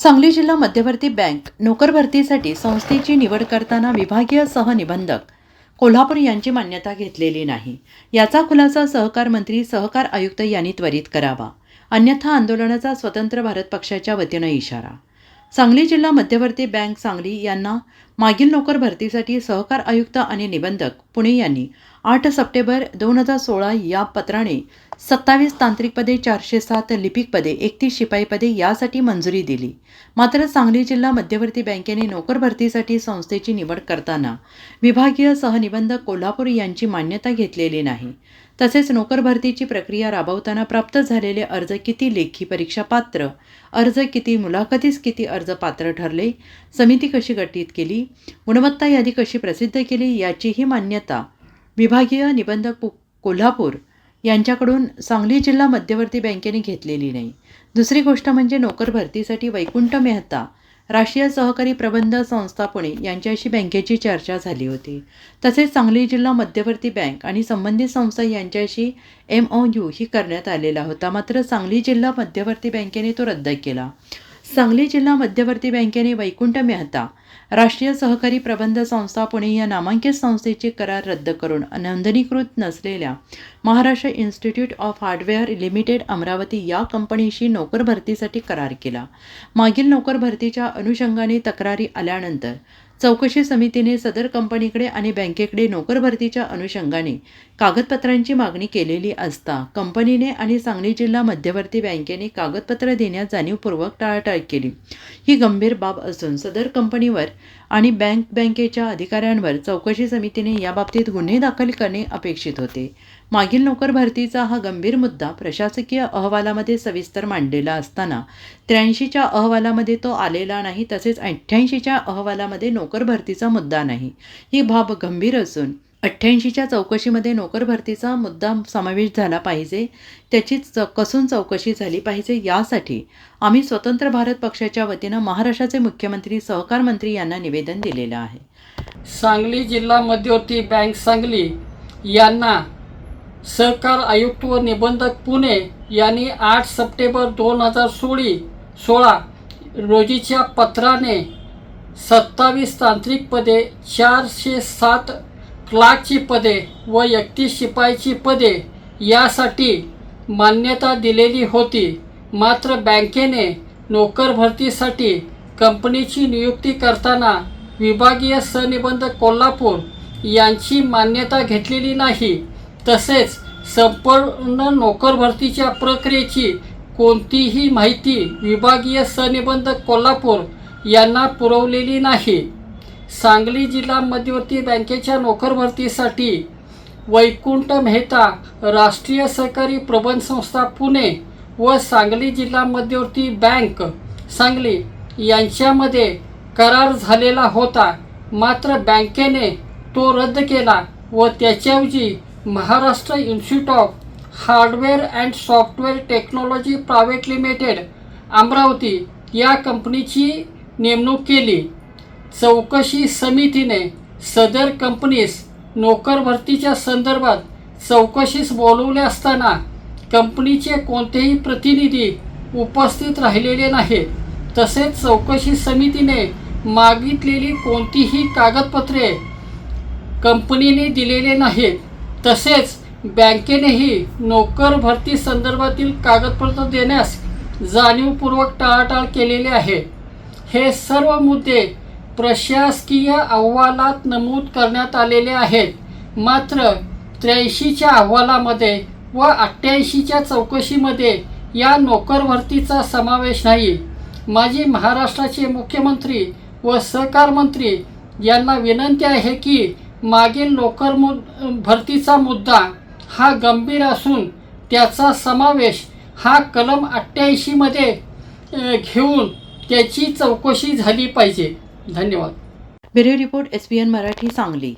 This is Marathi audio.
सांगली जिल्हा मध्यवर्ती बँक नोकर भरतीसाठी संस्थेची निवड करताना विभागीय सहनिबंधक कोल्हापूर यांची मान्यता घेतलेली नाही. याचा खुलासा सहकार मंत्री सहकार आयुक्त यांनी त्वरित करावा. अन्यथा आंदोलनाचा स्वतंत्र भारत पक्षाच्या वतीनं इशारा. सांगली जिल्हा मध्यवर्ती बँक सांगली यांना मागील नोकर भरतीसाठी सहकार आयुक्त आणि निबंधक पुणे यांनी आठ सप्टेंबर दोन हजार सोळा या पत्राने सत्तावीस तांत्रिक पदे चारशे सात लिपिक पदे एकतीस शिपाई पदे यासाठी मंजुरी दिली. मात्र सांगली जिल्हा मध्यवर्ती बँकेने नोकर भरतीसाठी संस्थेची निवड करताना विभागीय सहनिबंधक कोल्हापूर यांची मान्यता घेतलेली नाही. तसेच नोकर भरतीची प्रक्रिया राबवताना प्राप्त झालेले अर्ज किती लेखी परीक्षा पात्र अर्ज किती मुलाखतीस किती अर्ज पात्र ठरले समिती कशी गठीत केली गुणवत्ता यादी कशी प्रसिद्ध केली याचीही मान्यता विभागीय निबंधक कोल्हापूर यांच्याकडून सांगली जिल्हा मध्यवर्ती बँकेने घेतलेली नाही. दुसरी गोष्ट म्हणजे नोकर भरतीसाठी वैकुंठ मेहता राष्ट्रीय सहकारी प्रबंध संस्था पुणे यांच्याशी बँकेची चर्चा झाली होती. तसेच सांगली जिल्हा मध्यवर्ती बँक आणि संबंधित संस्था यांच्याशी एम ओ यू ही करण्यात आलेला होता. मात्र सांगली जिल्हा मध्यवर्ती बँकेने तो रद्द केला. सांगली जिल्हा मध्यवर्ती बँकेने वैकुंठ मेहता राष्ट्रीय सहकारी प्रबंध संस्था पुणे या नामांकित संस्थेचे करार रद्द करून नोंदणीकृत नसलेल्या Maharashtra institute of hardware limited Amravati या कंपनीशी नोकर भरतीसाठी करार केला. मागील नोकर भरतीच्या अनुषंगाने तक्रारी आल्यानंतर चौकशी समितीने सदर कंपनीकडे आणि बँकेकडे नोकर भरतीच्या अनुषंगाने कागदपत्रांची मागणी केलेली असता कंपनीने आणि सांगली जिल्हा मध्यवर्ती बँकेने कागदपत्र देण्यास जाणीवपूर्वक टाळाटाळ केली. ही गंभीर बाब असून सदर कंपनीवर आणि बँक बँकेच्या अधिकाऱ्यांवर चौकशी समितीने याबाबतीत गुन्हे दाखल करणे अपेक्षित होते. मागील नोकर भरतीचा हा गंभीर मुद्दा प्रशासकीय अहवालामध्ये सविस्तर मांडलेला असताना त्र्याऐंशीच्या अहवालामध्ये तो आलेला नाही तसेच अठ्ठ्याऐंशीच्या अहवालामध्ये नोकर भरतीचा मुद्दा नाही. ही बाब गंभीर असून अठ्ठ्याऐंशीच्या चौकशीमध्ये नोकर भरतीचा मुद्दा समावेश झाला पाहिजे. त्याची च कसून चौकशी झाली पाहिजे यासाठी आम्ही स्वतंत्र भारत पक्षाच्या वतीनं महाराष्ट्राचे मुख्यमंत्री सहकार मंत्री यांना निवेदन दिलेलं आहे. सांगली जिल्हा मध्यवर्ती बँक सांगली यांना सहकार आयुक्त व निबंधक पुणे यांनी आठ सप्टेंबर दोन हजार सोळी सोळा रोजीच्या पत्राने सत्तावीस तांत्रिक पदे चारशे सात क्लार्कची पदे व एकतीस शिपाईची पदे यासाठी मान्यता दिलेली होती. मात्र बँकेने नोकर भरतीसाठी कंपनीची नियुक्ती करताना विभागीय सनिबंधक कोल्हापूर यांची मान्यता घेतलेली नाही. तसेच संपूर्ण नोकर भरतीच्या प्रक्रियेची कोणतीही माहिती विभागीय सनिबंधक कोल्हापूर यांना पुरवलेली नाही. सांगली जिल्हा मध्यवर्ती बँकेच्या नोकर भरतीसाठी वैकुंठ मेहता राष्ट्रीय सहकारी प्रबंध संस्था पुणे व सांगली जिल्हा मध्यवर्ती बँक सांगली यांच्यामध्ये करार झालेला होता. मात्र बँकेने तो रद्द केला व त्याच्याऐवजी Maharashtra institute of hardware and software technology private limited Amravati या कंपनीची नेमणूक केली. चौकशी समितीने सदर कंपनीस नोकर भरतीच्या संदर्भात चौकशीस बोलवले असताना कंपनीचे कोणतेही प्रतिनिधी उपस्थित राहिलेले नाहीत. तसेच चौकशी समितीने मागितलेली कोणतीही कागदपत्रे कंपनीने दिलेले नाहीत. तसेच बँकेनेही नोकर भरती संदर्भातील कागदपत्र देण्यास जाणीवपूर्वक टाळाटाळ केलेले आहे. हे सर्व मुद्दे प्रशासकीय अहवालात नमूद करण्यात आलेले आहेत. मात्र त्र्याऐंशीच्या अहवालामध्ये व अठ्ठ्याऐंशीच्या चौकशीमध्ये या नोकरभरतीचा समावेश नाही. माजी महाराष्ट्राचे मुख्यमंत्री व सहकार मंत्री यांना विनंती आहे की मागील नोकर मु भरतीचा मुद्दा हा गंभीर असून त्याचा समावेश हा कलम अठ्ठ्याऐंशीमध्ये घेऊन त्याची चौकशी झाली पाहिजे. धन्यवाद. Bureau report S P N Marathi Sangli.